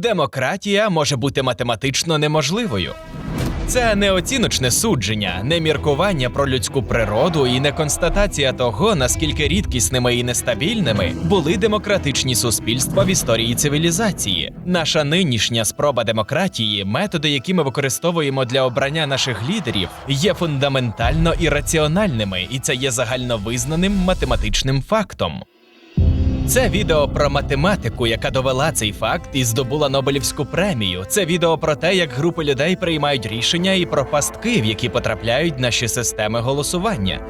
Демократія може бути математично неможливою. Це не оціночне судження, не міркування про людську природу і не констатація того, наскільки рідкісними і нестабільними були демократичні суспільства в історії цивілізації. Наша нинішня спроба демократії, методи, які ми використовуємо для обрання наших лідерів, є фундаментально ірраціональними, і це є загальновизнаним математичним фактом. Це відео про математику, яка довела цей факт і здобула Нобелівську премію. Це відео про те, як групи людей приймають рішення і про пастки, в які потрапляють наші системи голосування.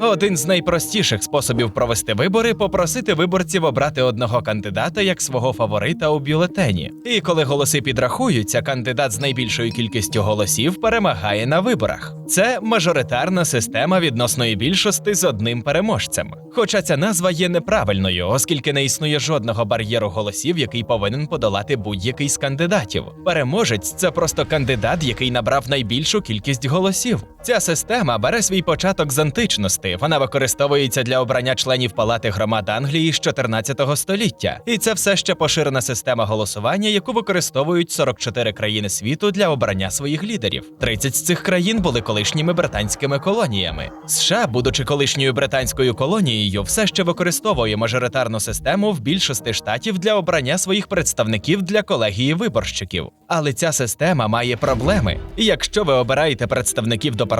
Один з найпростіших способів провести вибори попросити виборців обрати одного кандидата як свого фаворита у бюлетені. І коли голоси підрахуються, кандидат з найбільшою кількістю голосів перемагає на виборах. Це мажоритарна система відносної більшості з одним переможцем. Хоча ця назва є неправильною, оскільки не існує жодного бар'єру голосів, який повинен подолати будь-який з кандидатів. Переможець це просто кандидат, який набрав найбільшу кількість голосів. Ця система бере свій початок з античності. Вона використовується для обрання членів палати громад Англії з 14 століття, і це все ще поширена система голосування, яку використовують 44 країни світу для обрання своїх лідерів. 30 з цих країн були колишніми британськими колоніями. США, будучи колишньою британською колонією, все ще використовує мажоритарну систему в більшості штатів для обрання своїх представників для колегії виборщиків. Але ця система має проблеми. І якщо ви обираєте представників до парламенту,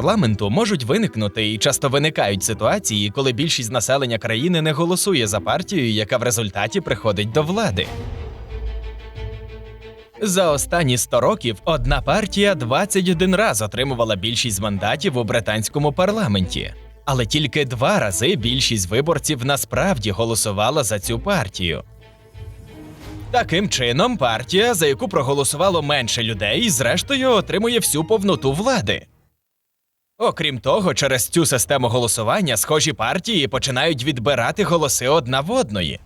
можуть виникнути і часто виникають ситуації, коли більшість населення країни не голосує за партію, яка в результаті приходить до влади. За останні 100 років одна партія 21 раз отримувала більшість мандатів у британському парламенті. Але тільки два рази більшість виборців насправді голосувала за цю партію. Таким чином, партія, за яку проголосувало менше людей, зрештою отримує всю повноту влади. Окрім того, через цю систему голосування схожі партії починають відбирати голоси одна в одної.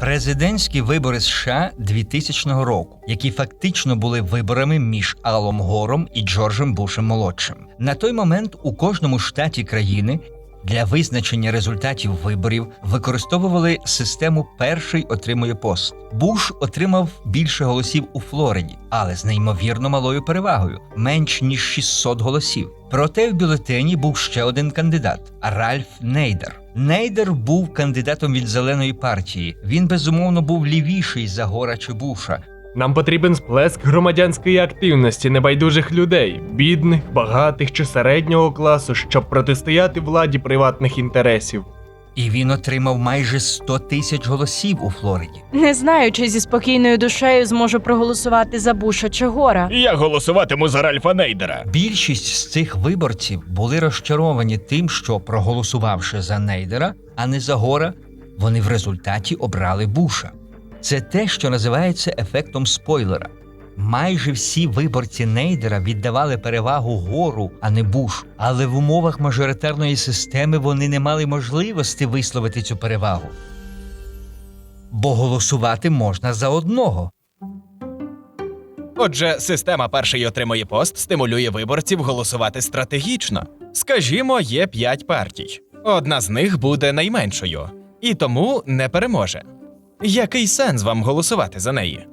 Президентські вибори США 2000 року, які фактично були виборами між Алом Гором і Джорджем Бушем молодшим. На той момент у кожному штаті країни для визначення результатів виборів використовували систему перший отримує пост. Буш отримав більше голосів у Флориді, але з неймовірно малою перевагою менш ніж 600 голосів. Проте в бюлетені був ще один кандидат Ральф Нейдер. Нейдер був кандидатом від зеленої партії. Він безумовно був лівіший за гора чи Буша. Нам потрібен сплеск громадянської активності небайдужих людей, бідних, багатих чи середнього класу, щоб протистояти владі приватних інтересів. І він отримав майже 100 тисяч голосів у Флориді. Не знаю, чи зі спокійною душею зможу проголосувати за Буша чи Гора. Я голосуватиму за Ральфа Нейдера. Більшість з цих виборців були розчаровані тим, що проголосувавши за Нейдера, а не за Гора, вони в результаті обрали Буша. Це те, що називається ефектом спойлера. Майже всі виборці Нейдера віддавали перевагу гору, а не Буш. Але в умовах мажоритарної системи вони не мали можливості висловити цю перевагу. Бо голосувати можна за одного. Отже, система перший отримує пост стимулює виборців голосувати стратегічно. Скажімо, є п'ять партій. Одна з них буде найменшою і тому не переможе. Який сенс вам голосувати за неї?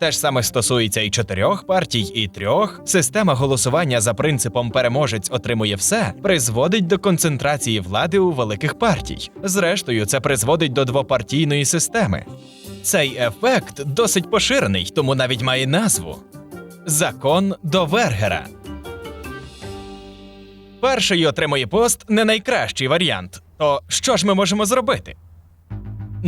Те ж саме стосується і чотирьох партій, і трьох. Система голосування за принципом переможець отримує все призводить до концентрації влади у великих партій. Зрештою, це призводить до двопартійної системи. Цей ефект досить поширений, тому навіть має назву Закон Довергера. Перший отримує пост не найкращий варіант. То що ж ми можемо зробити?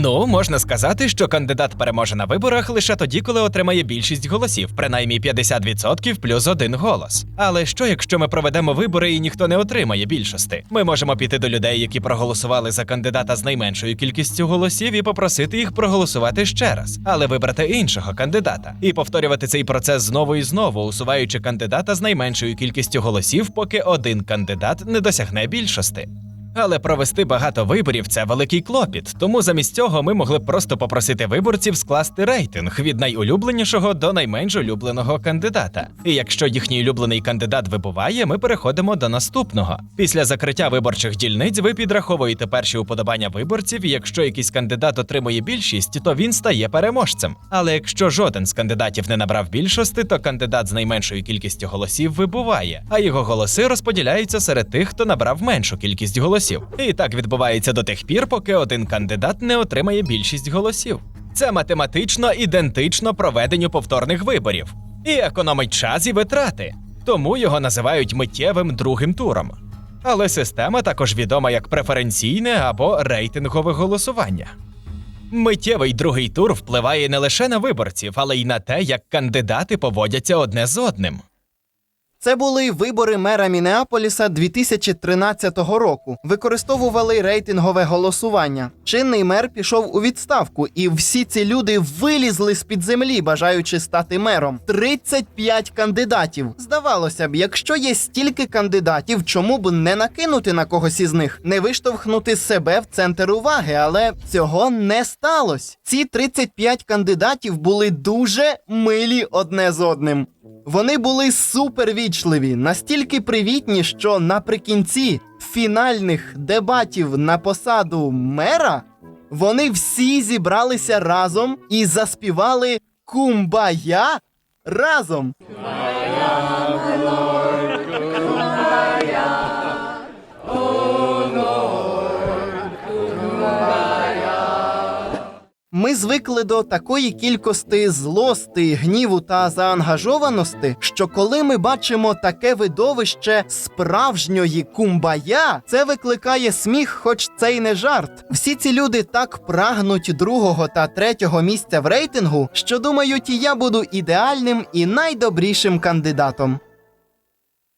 Ну, можна сказати, що кандидат переможе на виборах лише тоді, коли отримає більшість голосів, принаймні 50% плюс один голос. Але що, якщо ми проведемо вибори і ніхто не отримає більшості? Ми можемо піти до людей, які проголосували за кандидата з найменшою кількістю голосів, і попросити їх проголосувати ще раз, але вибрати іншого кандидата, і повторювати цей процес знову і знову, усуваючи кандидата з найменшою кількістю голосів, поки один кандидат не досягне більшості. Але провести багато виборів це великий клопіт, тому замість цього ми могли б просто попросити виборців скласти рейтинг від найулюбленішого до найменш улюбленого кандидата. І якщо їхній улюблений кандидат вибуває, ми переходимо до наступного. Після закриття виборчих дільниць ви підраховуєте перші уподобання виборців, і якщо якийсь кандидат отримує більшість, то він стає переможцем. Але якщо жоден з кандидатів не набрав більшості, то кандидат з найменшою кількістю голосів вибуває, а його голоси розподіляються серед тих, хто набрав меншу кількість голосів. І так відбувається до тих пір, поки один кандидат не отримає більшість голосів. Це математично ідентично проведенню повторних виборів і економить час і витрати, тому його називають миттєвим другим туром. Але система також відома як преференційне або рейтингове голосування. Миттєвий другий тур впливає не лише на виборців, але й на те, як кандидати поводяться одне з одним. Це були вибори мера Мінеаполіса 2013 року. Використовували рейтингове голосування. Чинний мер пішов у відставку, і всі ці люди вилізли з під землі, бажаючи стати мером. 35 кандидатів. Здавалося б, якщо є стільки кандидатів, чому б не накинути на когось із них, не виштовхнути себе в центр уваги, але цього не сталося. Ці 35 кандидатів були дуже милі одне з одним. Вони були супервічливі, настільки привітні, що наприкінці фінальних дебатів на посаду мера вони всі зібралися разом і заспівали Кумбая разом. Ми звикли до такої кількості злости, гніву та заангажованості, що коли ми бачимо таке видовище справжньої кумбая, це викликає сміх, хоч це й не жарт. Всі ці люди так прагнуть другого та третього місця в рейтингу, що думають, я буду ідеальним і найдобрішим кандидатом.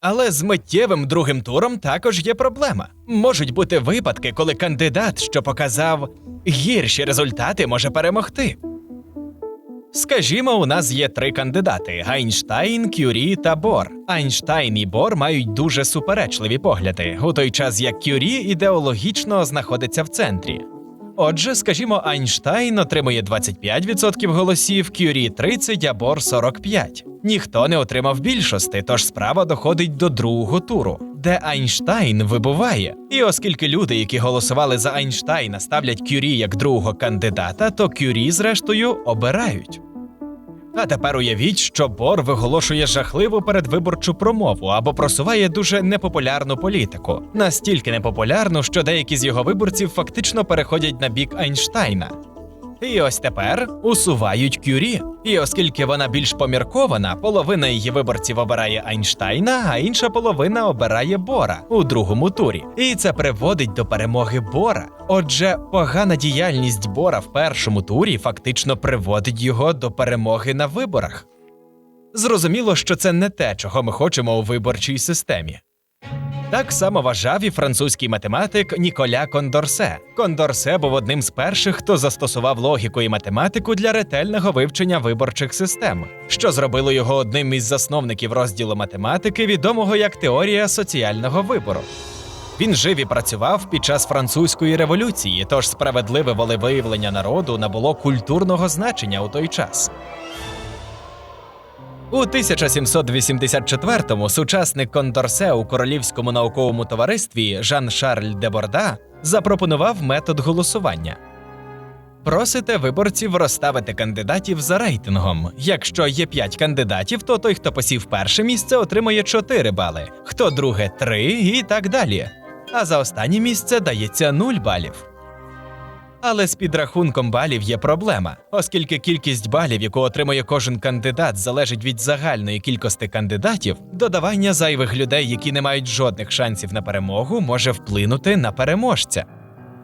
Але з миттєвим другим туром також є проблема. Можуть бути випадки, коли кандидат, що показав гірші результати, може перемогти. Скажімо, у нас є три кандидати: Айнштайн, Кюрі та Бор. Айнштайн і Бор мають дуже суперечливі погляди, у той час як Кюрі ідеологічно знаходиться в центрі. Отже, скажімо, Айнштайн отримує 25% голосів, Кюрі 30, а Бор 45. Ніхто не отримав більшості, тож справа доходить до другого туру, де Айнштайн вибуває. І оскільки люди, які голосували за Айнштайна, ставлять Кюрі як другого кандидата, то Кюрі, зрештою, обирають. А тепер уявіть, що Бор виголошує жахливу передвиборчу промову або просуває дуже непопулярну політику, настільки непопулярну, що деякі з його виборців фактично переходять на бік Айнштайна. І ось тепер усувають Кюрі. І оскільки вона більш поміркована, половина її виборців обирає Айнштайна, а інша половина обирає Бора у другому турі. І це приводить до перемоги Бора. Отже, погана діяльність Бора в першому турі фактично приводить його до перемоги на виборах. Зрозуміло, що це не те, чого ми хочемо у виборчій системі. Так само вважав і французький математик Ніколя Кондорсе. Кондорсе був одним з перших, хто застосував логіку і математику для ретельного вивчення виборчих систем, що зробило його одним із засновників розділу математики, відомого як теорія соціального вибору. Він жив і працював під час французької революції, тож справедливе волевиявлення народу набуло культурного значення у той час. У 1784-му сучасник Кондорсе у Королівському науковому товаристві Жан-Шарль де Борда запропонував метод голосування. Просите виборців розставити кандидатів за рейтингом. Якщо є 5 кандидатів, то той, хто посів перше місце, отримує 4 бали, хто друге 3 і так далі. А за останнє місце дається 0 балів. Але з підрахунком балів є проблема, оскільки кількість балів, яку отримує кожен кандидат, залежить від загальної кількості кандидатів, додавання зайвих людей, які не мають жодних шансів на перемогу, може вплинути на переможця.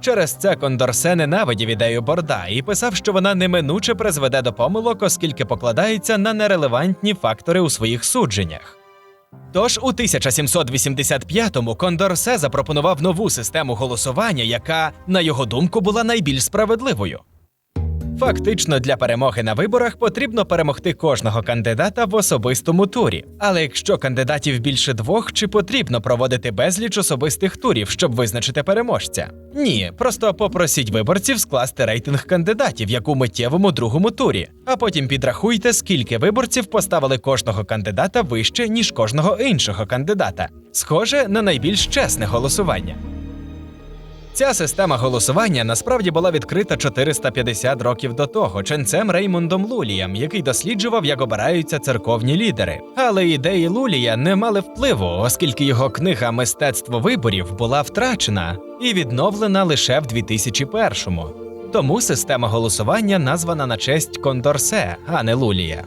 Через це Кондорсе ненавидів ідею Борда і писав, що вона неминуче призведе до помилок, оскільки покладається на нерелевантні фактори у своїх судженнях. Тож у 1785-му Кондорсе запропонував нову систему голосування, яка, на його думку, була найбільш справедливою. Фактично, для перемоги на виборах потрібно перемогти кожного кандидата в особистому турі. Але якщо кандидатів більше двох, чи потрібно проводити безліч особистих турів, щоб визначити переможця? Ні, просто попросіть виборців скласти рейтинг кандидатів, як у миттєвому другому турі, а потім підрахуйте, скільки виборців поставили кожного кандидата вище, ніж кожного іншого кандидата. Схоже на найбільш чесне голосування. Ця система голосування насправді була відкрита 450 років до того ченцем Реймондом Лулієм, який досліджував, як обираються церковні лідери. Але ідеї Лулія не мали впливу, оскільки його книга Мистецтво виборів була втрачена і відновлена лише в 2001-му. Тому система голосування названа на честь Кондорсе, а не Лулія.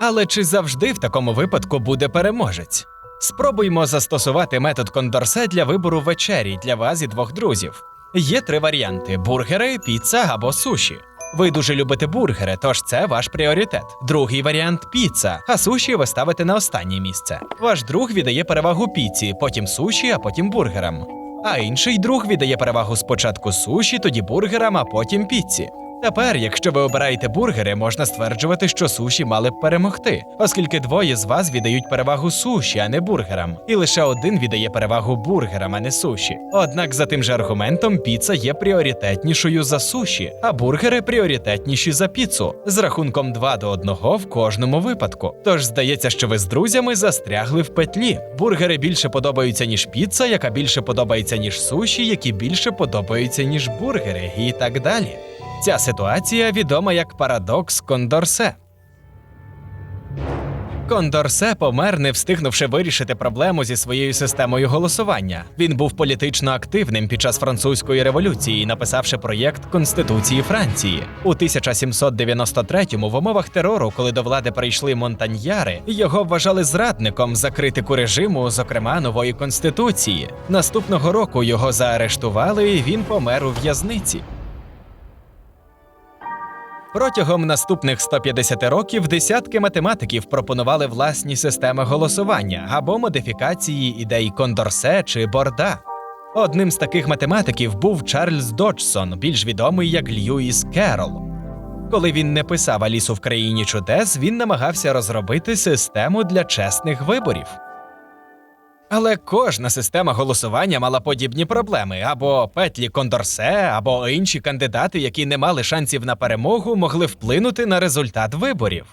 Але чи завжди в такому випадку буде переможець? Спробуймо застосувати метод Кондорсе для вибору вечері для вас і двох друзів. Є три варіанти: бургери, піца або суші. Ви дуже любите бургери, тож це ваш пріоритет. Другий варіант піца, а суші ви ставите на останнє місце. Ваш друг віддає перевагу піці, потім суші, а потім бургерам. А інший друг віддає перевагу спочатку суші, тоді бургерам, а потім піці. Тепер, якщо ви обираєте бургери, можна стверджувати, що суші мали б перемогти, оскільки двоє з вас віддають перевагу суші, а не бургерам, і лише один віддає перевагу бургерам, а не суші. Однак за тим же аргументом піца є пріоритетнішою за суші, а бургери пріоритетніші за піцу з рахунком 2 до 1 в кожному випадку. Тож здається, що ви з друзями застрягли в петлі. Бургери більше подобаються ніж піца, яка більше подобається ніж суші, які більше подобаються ніж бургери, і так далі. Ця ситуація відома як парадокс Кондорсе. Кондорсе помер, не встигнувши вирішити проблему зі своєю системою голосування. Він був політично активним під час французької революції, написавши проєкт Конституції Франції. У 1793-му в умовах терору, коли до влади прийшли монтаньяри, його вважали зрадником за критику режиму, зокрема нової конституції. Наступного року його заарештували, і він помер у в'язниці. Протягом наступних 150 років десятки математиків пропонували власні системи голосування або модифікації ідей Кондорсе чи Борда. Одним з таких математиків був Чарльз Доджсон, більш відомий як Льюіс Керол. Коли він не писав Алісу в країні чудес, він намагався розробити систему для чесних виборів. Але кожна система голосування мала подібні проблеми: або петлі Кондорсе, або інші кандидати, які не мали шансів на перемогу, могли вплинути на результат виборів.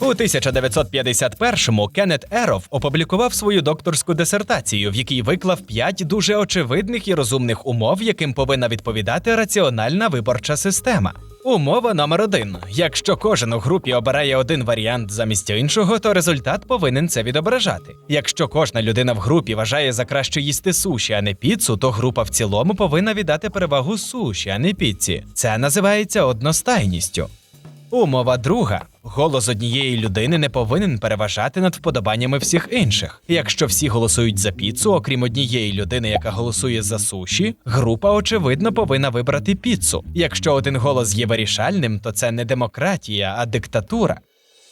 У 1951-му Кеннет Еров опублікував свою докторську дисертацію, в якій виклав п'ять дуже очевидних і розумних умов, яким повинна відповідати раціональна виборча система. Умова номер один: якщо кожен у групі обирає один варіант замість іншого, то результат повинен це відображати. Якщо кожна людина в групі вважає за краще їсти суші, а не піцу, то група в цілому повинна віддати перевагу суші, а не піці. Це називається одностайністю. Умова друга: голос однієї людини не повинен переважати над вподобаннями всіх інших. Якщо всі голосують за піцу, окрім однієї людини, яка голосує за суші, група очевидно повинна вибрати піцу. Якщо один голос є вирішальним, то це не демократія, а диктатура.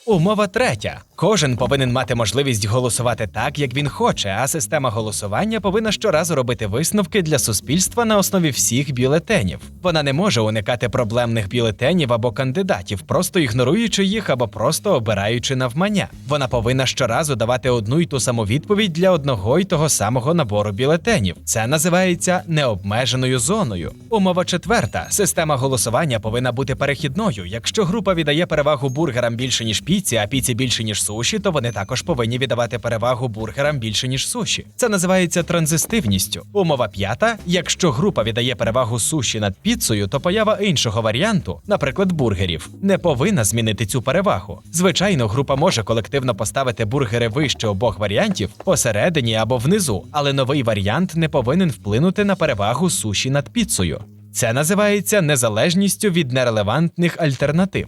Умова третя: кожен повинен мати можливість голосувати так, як він хоче, а система голосування повинна щоразу робити висновки для суспільства на основі всіх бюлетенів. Вона не може уникати проблемних бюлетенів або кандидатів, просто ігноруючи їх або просто обираючи навмання. Вона повинна щоразу давати одну й ту саму відповідь для одного й того самого набору бюлетенів. Це називається необмеженою зоною. Умова четверта: система голосування повинна бути перехідною. Якщо група віддає перевагу бургерам більше ніж піці, а піці більше ніж суші, то вони також повинні віддавати перевагу бургерам більше ніж суші. Це називається транзистивністю. Умова п'ята: якщо група віддає перевагу суші над піцею, то поява іншого варіанту, наприклад, бургерів, не повинна змінити цю перевагу. Звичайно, група може колективно поставити бургери вище обох варіантів посередині або внизу, але новий варіант не повинен вплинути на перевагу суші над піцею. Це називається незалежністю від нерелевантних альтернатив.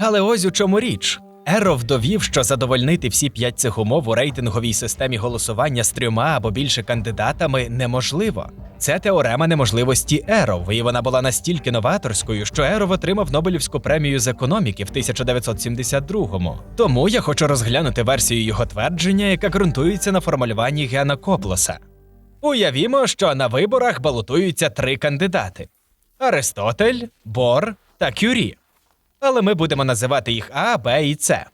Але ось у чому річ. Еров довів, що задовольнити всі п'ять цих умов у рейтинговій системі голосування з трьома або більше кандидатами неможливо. Це теорема неможливості Еров, і вона була настільки новаторською, що Еров отримав Нобелівську премію з економіки в 1972-му. Тому я хочу розглянути версію його твердження, яка ґрунтується на формулюванні Гена Коплоса. Уявімо, що на виборах балотуються три кандидати. Аристотель, Бор та Кюрі. Але ми будемо називати їх А, Б і С.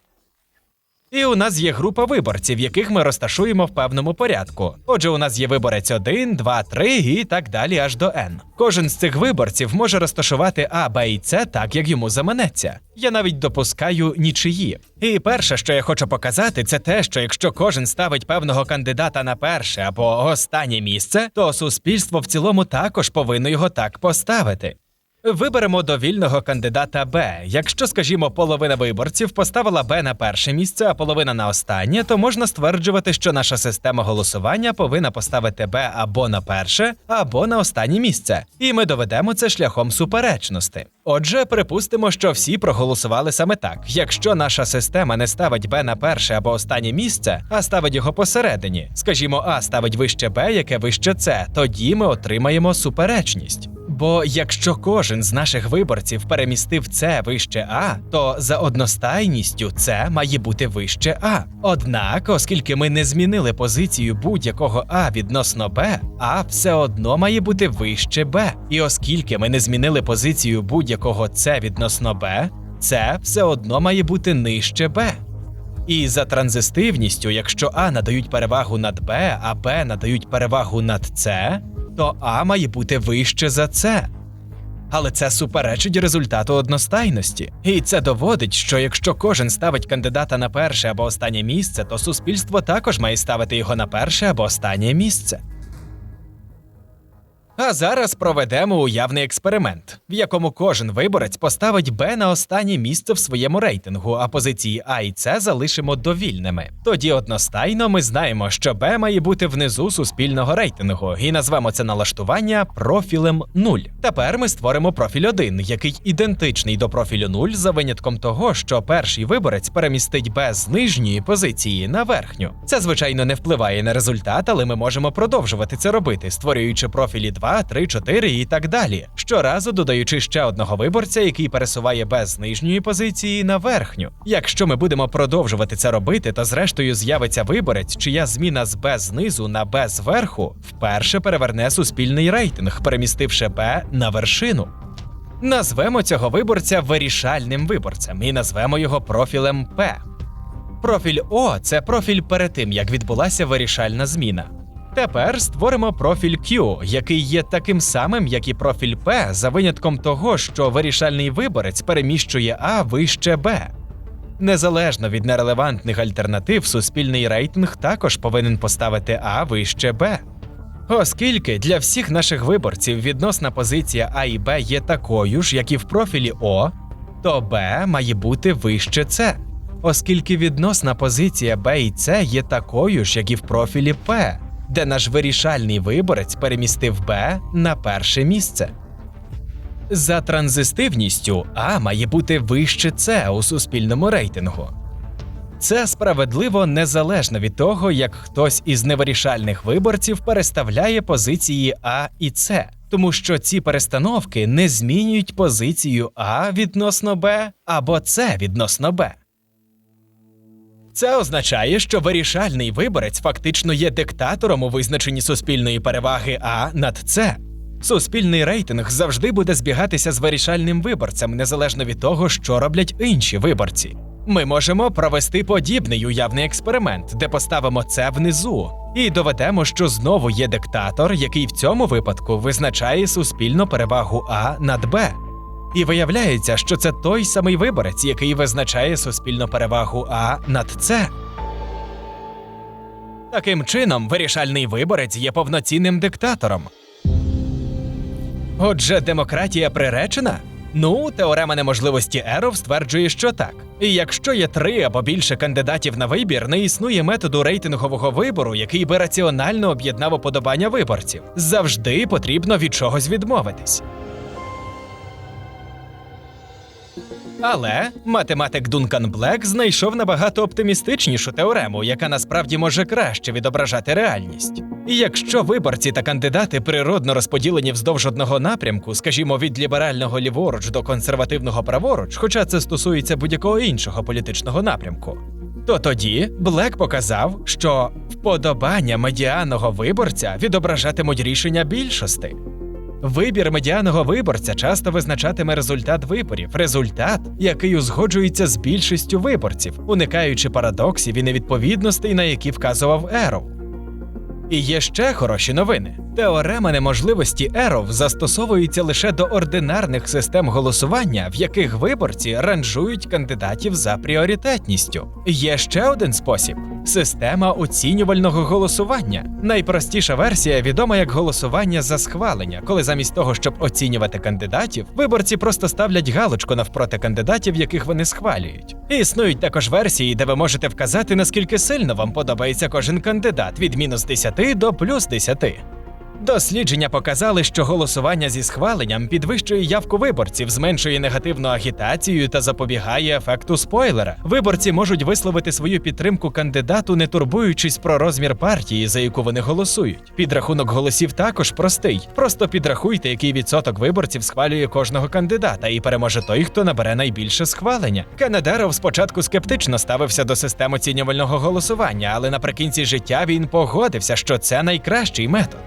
І у нас є група виборців, яких ми розташуємо в певному порядку. Отже, у нас є виборець 1, 2, 3 і так далі аж до N. Кожен з цих виборців може розташувати А, Б і С так, як йому заманеться. Я навіть допускаю нічиї. І перше, що я хочу показати, це те, що якщо кожен ставить певного кандидата на перше або останнє місце, то суспільство в цілому також повинно його так поставити. Виберемо довільного кандидата Б. Якщо, скажімо, половина виборців поставила Б на перше місце, а половина на останнє, то можна стверджувати, що наша система голосування повинна поставити Б або на перше, або на останнє місце. І ми доведемо це шляхом суперечності. Отже, припустимо, що всі проголосували саме так. Якщо наша система не ставить Б на перше або останнє місце, а ставить його посередині, скажімо, А ставить вище Б, яке вище С, тоді ми отримаємо суперечність. Бо якщо кожен з наших виборців перемістив С вище А, то за одностайністю С має бути вище А. Однак, оскільки ми не змінили позицію будь-якого А відносно Б, А все одно має бути вище Б. І оскільки ми не змінили позицію будь-якого С відносно Б, С все одно має бути нижче Б. І за транзистивністю, якщо А надають перевагу над Б, а Б надають перевагу над С, то А має бути вище за С. Але це суперечить результату одностайності. І це доводить, що якщо кожен ставить кандидата на перше або останнє місце, то суспільство також має ставити його на перше або останнє місце. А зараз проведемо уявний експеримент, в якому кожен виборець поставить Б на останнє місце в своєму рейтингу, а позиції А і С залишимо довільними. Тоді одностайно ми знаємо, що Б має бути внизу суспільного рейтингу, і назвемо це налаштування профілем 0. Тепер ми створимо профіль 1, який ідентичний до профілю 0 за винятком того, що перший виборець перемістить Б з нижньої позиції на верхню. Це звичайно не впливає на результат, але ми можемо продовжувати це робити, створюючи профілі 2, 3, 4 і так далі. Щоразу додаючи ще одного виборця, який пересуває Б з нижньої позиції на верхню. Якщо ми будемо продовжувати це робити, то зрештою з'явиться виборець, чия зміна з Б знизу на Б зверху вперше переверне суспільний рейтинг, перемістивши Б на вершину. Назвемо цього виборця вирішальним виборцем і назвемо його профілем П. Профіль О це профіль перед тим, як відбулася вирішальна зміна. Тепер створимо профіль Q, який є таким самим, як і профіль P, за винятком того, що вирішальний виборець переміщує А вище Б. Незалежно від нерелевантних альтернатив, суспільний рейтинг також повинен поставити А вище Б. Оскільки для всіх наших виборців відносна позиція А і Б є такою ж, як і в профілі О, то Б має бути вище С. Оскільки відносна позиція Б і С є такою ж, як і в профілі П, де наш вирішальний виборець перемістив Б на перше місце. За транзистивністю А має бути вище С у суспільному рейтингу. Це справедливо незалежно від того, як хтось із невирішальних виборців переставляє позиції А і С, тому що ці перестановки не змінюють позицію А відносно Б або С відносно Б. Це означає, що вирішальний виборець фактично є диктатором у визначенні суспільної переваги А над С. Суспільний рейтинг завжди буде збігатися з вирішальним виборцем, незалежно від того, що роблять інші виборці. Ми можемо провести подібний уявний експеримент, де поставимо це внизу, і доведемо, що знову є диктатор, який в цьому випадку визначає суспільну перевагу А над Б. І виявляється, що це той самий виборець, який визначає суспільну перевагу А над С. Таким чином, вирішальний виборець є повноцінним диктатором. Отже, демократія приречена? Ну, теорема неможливості Еров стверджує, що так. І якщо є три або більше кандидатів на вибір, не існує методу рейтингового вибору, який би раціонально об'єднав уподобання виборців. Завжди потрібно від чогось відмовитись. Але математик Дункан Блек знайшов набагато оптимістичнішу теорему, яка насправді може краще відображати реальність. І якщо виборці та кандидати природно розподілені вздовж одного напрямку, скажімо, від ліберального ліворуч до консервативного праворуч, хоча це стосується будь-якого іншого політичного напрямку, то тоді Блек показав, що вподобання медіанного виборця відображатимуть рішення більшості. Вибір медіаного виборця часто визначатиме результат виборів, результат, який узгоджується з більшістю виборців, уникаючи парадоксів і невідповідностей, на які вказував Ероу. І є ще хороші новини. Теорема неможливості Еров застосовується лише до ординарних систем голосування, в яких виборці ранжують кандидатів за пріоритетністю. Є ще один спосіб система оцінювального голосування. Найпростіша версія відома як голосування за схвалення, коли замість того, щоб оцінювати кандидатів, виборці просто ставлять галочку навпроти кандидатів, яких вони схвалюють. І існують також версії, де ви можете вказати, наскільки сильно вам подобається кожен кандидат від мінус 10 до плюс 10. Дослідження показали, що голосування зі схваленням підвищує явку виборців, зменшує негативну агітацію та запобігає ефекту спойлера. Виборці можуть висловити свою підтримку кандидату, не турбуючись про розмір партії, за яку вони голосують. Підрахунок голосів також простий. Просто підрахуйте, який відсоток виборців схвалює кожного кандидата, і переможе той, хто набере найбільше схвалення. Канадеров спочатку скептично ставився до систем оцінювального голосування, але наприкінці життя він погодився, що це найкращий метод.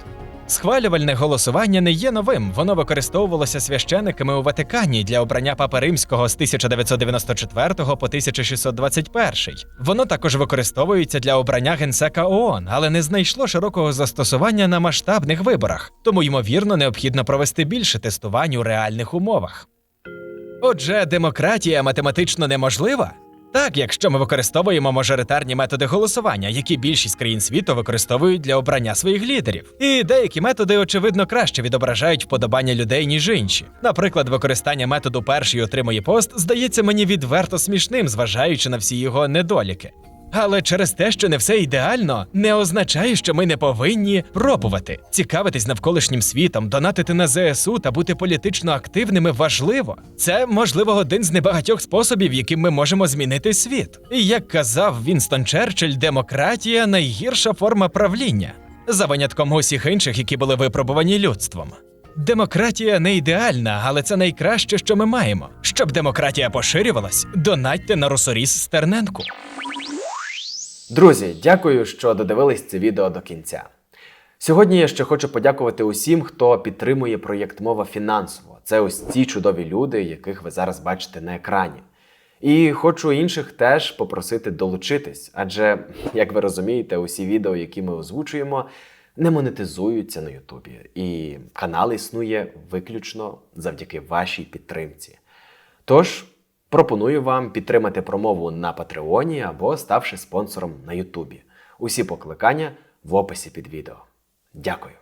Схвалювальне голосування не є новим. Воно використовувалося священиками у Ватикані для обрання Папи Римського з 1994 по 1621. Воно також використовується для обрання генсека ООН, але не знайшло широкого застосування на масштабних виборах, тому ймовірно необхідно провести більше тестувань у реальних умовах. Отже, демократія математично неможлива? Так, якщо ми використовуємо мажоритарні методи голосування, які більшість країн світу використовують для обрання своїх лідерів. І деякі методи, очевидно, краще відображають вподобання людей, ніж інші. Наприклад, використання методу перший отримує пост здається мені відверто смішним, зважаючи на всі його недоліки. Але через те, що не все ідеально, не означає, що ми не повинні пробувати. Цікавитись навколишнім світом, донатити на ЗСУ та бути політично активними важливо. Це, можливо, один з небагатьох способів, яким ми можемо змінити світ. І як казав Вінстон Черчилль, демократія найгірша форма правління, за винятком усіх інших, які були випробувані людством. Демократія не ідеальна, але це найкраще, що ми маємо. Щоб демократія поширювалась, донатьте на Русоріс Стерненку. Друзі, дякую, що додивились це відео до кінця. Сьогодні я ще хочу подякувати усім, хто підтримує проєкт мова фінансово. Це ось ці чудові люди, яких ви зараз бачите на екрані. І хочу інших теж попросити долучитись, адже, як ви розумієте, усі відео, які ми озвучуємо, не монетизуються на Ютубі, і канал існує виключно завдяки вашій підтримці. Тож пропоную вам підтримати промову на Патреоні або ставши спонсором на Ютубі. Усі покликання в описі під відео. Дякую.